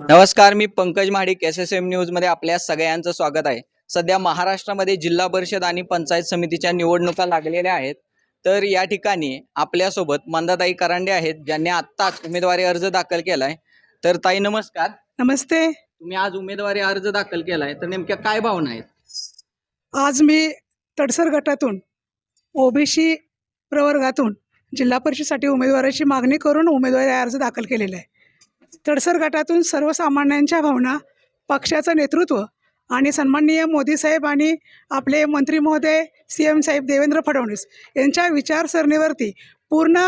नमस्कार मी Pankaj Mahadik S S M न्यूजमध्ये आपल्या सगळ्यांचं स्वागत आहे. सध्या महाराष्ट्रामध्ये जिल्हा परिषद आणि पंचायत समितीच्या निवडणुका लागलेल्या आहेत. तर या ठिकाणी आपल्यासोबत मंदाताई करांडे आहेत ज्यांनी आत्ताच उमेदवारी अर्ज दाखल केलाय. तर ताई नमस्कार. नमस्ते. तुम्ही आज उमेदवारी अर्ज दाखल केलाय तर नेमक्या काय भावना आहेत? आज मी तडसर गटातून ओबीसी प्रवर्गातून जिल्हा परिषदेसाठी उमेदवाराची मागणी करून उमेदवारी अर्ज दाखल केलेला आहे. तडसर गटातून सर्वसामान्यांच्या भावना पक्षाचं नेतृत्व आणि सन्माननीय मोदी साहेब आणि आपले मंत्री महोदय सी एम साहेब देवेंद्र फडणवीस यांच्या विचारसरणीवरती पूर्ण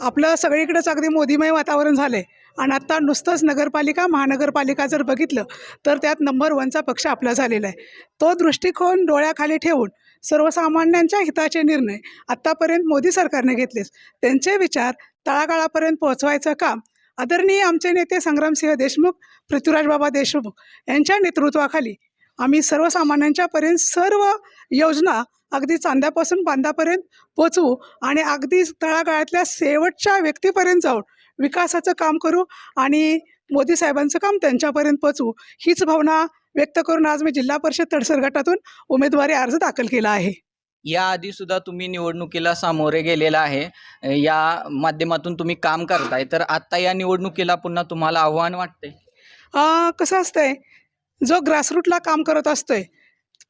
आपलं सगळीकडंच अगदी मोदीमय वातावरण झालं. आहे आणि आत्ता नुसतंच नगरपालिका महानगरपालिका जर बघितलं तर त्यात नंबर वनचा पक्ष आपला झालेला आहे. तो दृष्टिकोन डोळ्याखाली ठेवून सर्वसामान्यांच्या हिताचे निर्णय आत्तापर्यंत मोदी सरकारने घेतलेच त्यांचे विचार तळागाळापर्यंत पोहोचवायचं काम आदरणीय आमचे नेते संग्रामसिंह देशमुख पृथ्वीराज बाबा देशमुख यांच्या नेतृत्वाखाली आम्ही सर्वसामान्यांच्यापर्यंत सर्व योजना अगदी चांद्यापासून बांधापर्यंत पोचवू आणि अगदी तळागाळातल्या शेवटच्या व्यक्तीपर्यंत जाऊन विकासाचं काम करू आणि मोदी साहेबांचं काम त्यांच्यापर्यंत पोचवू. हीच भावना व्यक्त करून आज मी जिल्हा परिषद तडसर गटातून उमेदवारी अर्ज दाखल केला आहे. याआधी सुद्धा तुम्ही निवडणुकीला सामोरे गेलेला आहे. या माध्यमातून तुम्ही काम करताय. तर आत्ता या निवडणुकीला पुन्हा तुम्हाला आव्हान वाटतंय? कसं असतंय? जो ग्रासरूटला काम करत असतोय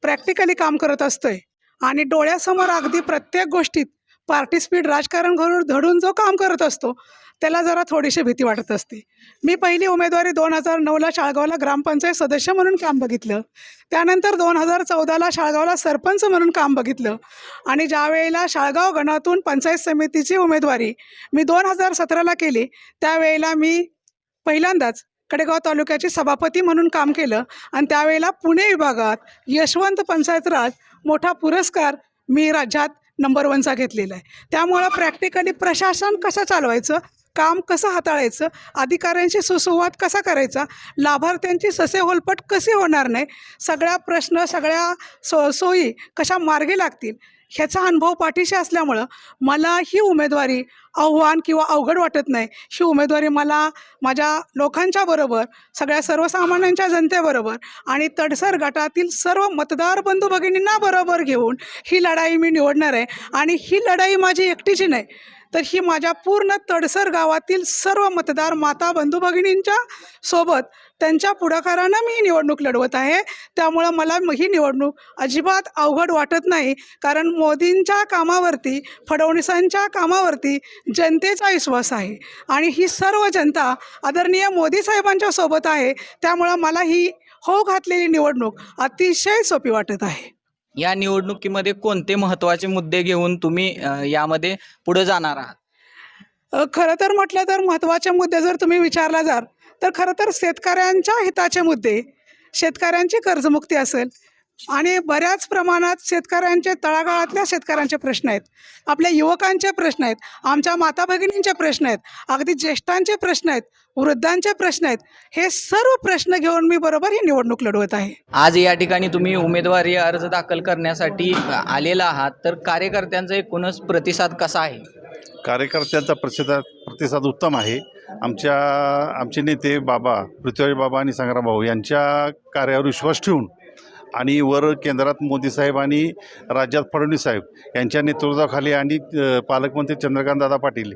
प्रॅक्टिकली काम करत असतोय आणि डोळ्यासमोर अगदी प्रत्येक गोष्टीत पार्टी स्पीड राजकारण घडून धडून जो काम करत असतो त्याला जरा थोडीशी भीती वाटत असते. मी पहिली उमेदवारी दोन हजार नऊला शाळगावला ग्रामपंचायत सदस्य म्हणून काम बघितलं. त्यानंतर दोन हजार चौदाला शाळगावला सरपंच म्हणून काम बघितलं. आणि ज्यावेळेला शाळगाव गणातून पंचायत समितीची उमेदवारी मी दोन हजार सतराला केली त्यावेळेला मी पहिल्यांदाच कडेगाव तालुक्याचे सभापती म्हणून काम केलं. आणि त्यावेळेला पुणे विभागात यशवंत पंचायत राज मोठा पुरस्कार मी राज्यात नंबर वनचा घेतलेला आहे. त्यामुळं प्रॅक्टिकली प्रशासन कसं चालवायचं? काम कसं हाताळायचं? अधिकाऱ्यांशी सुसंवाद कसा करायचा? लाभार्थ्यांची ससेहोलपट कसे होणार नाही? सगळ्या प्रश्न सगळ्या सो सोयी कशा मार्गी लागतील? ह्याचा अनुभव पाठीशी असल्यामुळं मला ही उमेदवारी आव्हान किंवा अवघड वाटत नाही. ही उमेदवारी मला माझ्या लोकांच्या बरोबर सगळ्या सर्वसामान्यांच्या जनतेबरोबर आणि तडसर गटातील सर्व मतदार बंधू भगिनींना बरोबर घेऊन ही लढाई मी निवडणार आहे. आणि ही लढाई माझी एकटीची नाही. तर ही माझ्या पूर्ण तडसर गावातील सर्व मतदार माता बंधू भगिनींच्या सोबत त्यांच्या पुढाकारानं मी ही निवडणूक लढवत आहे. त्यामुळं मला ही निवडणूक अजिबात अवघड वाटत नाही. कारण मोदींच्या कामावरती फडणवीसांच्या कामावरती जनतेचा विश्वास आहे. आणि ही सर्व जनता आदरणीय मोदी साहेबांच्या सोबत आहे. त्यामुळं मला ही हो घातलेली निवडणूक अतिशय सोपी वाटत आहे. या निवडणुकीमध्ये कोणते महत्त्वाचे मुद्दे घेऊन तुम्ही अ, यामध्ये पुढे जाणार आहात? अ, खरं तर म्हटलं तर महत्त्वाचे मुद्दे जर तुम्ही विचारला जाल तर खरं तर शेतकऱ्यांच्या हिताचे मुद्दे शेतकऱ्यांची कर्जमुक्ती असेल आणि बऱ्याच प्रमाणात शेतकऱ्यांचे तळागाळातल्या शेतकऱ्यांचे प्रश्न आहेत. आपल्या युवकांचे प्रश्न आहेत. आमच्या माता भगिनींचे प्रश्न आहेत. अगदी ज्येष्ठांचे प्रश्न आहेत. वृद्धांचे प्रश्न आहेत. हे सर्व प्रश्न घेऊन मी बरोबर ही निवडणूक लढवत आहे. आज या ठिकाणी तुम्ही उमेदवारी अर्ज दाखल करण्यासाठी आलेला आहात. तर कार्यकर्त्यांचा एकूणच प्रतिसाद कसा आहे? कार्यकर्त्यांचा प्रतिसाद प्रतिसाद उत्तम आहे. आमच्या आमचे नेते बाबा पृथ्वीराज बाबा आणि संग्राम भाऊ यांच्या कार्यावर विश्वास ठेवून आणि वर केंद्रात मोदी साहेब आणि राज्यात फडणवीस साहेब यांच्या नेतृत्वाखाली आणि पालकमंत्री चंद्रकांतदादा पाटील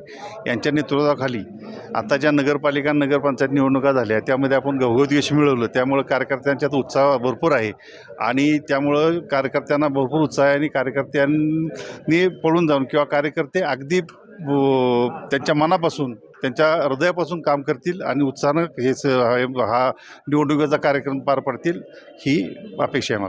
यांच्या नेतृत्वाखाली आता ज्या नगरपालिका नगरपंचायत निवडणुका झाल्या त्यामध्ये आपण घवघवीत यश मिळवलं. त्यामुळं कार्यकर्त्यांच्यात उत्साह भरपूर आहे आणि त्यामुळं कार्यकर्त्यांना भरपूर उत्साह आहे आणि कार्यकर्त्यांनी पळून जाऊन किंवा कार्यकर्ते अगदी त्यांच्या मनापासून त्यांच्या हृदयापासून काम करतील आणि उत्साहानं हे स- हा हा निवडणुकीचा कार्यक्रम पार पडतील ही अपेक्षा आहे मला.